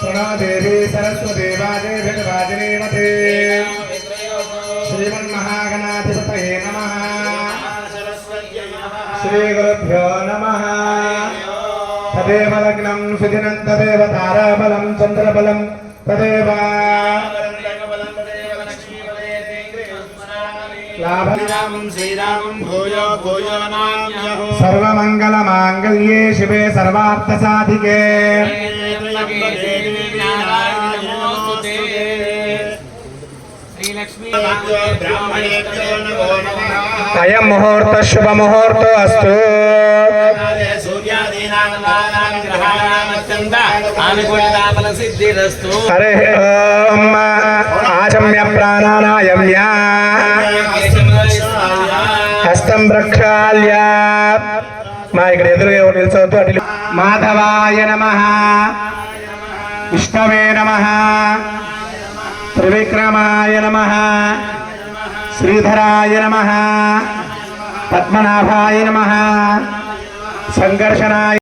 ప్రణోదేవి సరస్వదేవాదే భగవాదినేమతే శ్రీమన్మహాగణాధిపతయే నమ. శ్రీగురుభ్యో నమ. తదేవ లగ్నం సుధినం తదేవ తారాబలం చంద్రబలం తదేవా लाभरामं श्रीरामं भूयो भूयो सर्वमङ्गलमाङ्गल्ये शिवे सर्वार्थसाधिके अयं मुहूर्तः शुभमुहूर्तो अस्तु हरे ओम् आचम्य प्राणानायम्या హస్తం ప్రక్షాళ్య మా ఇక్కడ ఎదురుగా ఎవరు నిలిచవద్దు అటు మాధవాయ నమ. విష్ణవే నమ. త్రివిక్రమాయ నమ. శ్రీధరాయ నమ. పద్మనాభాయ నమ. సంఘర్షణాయ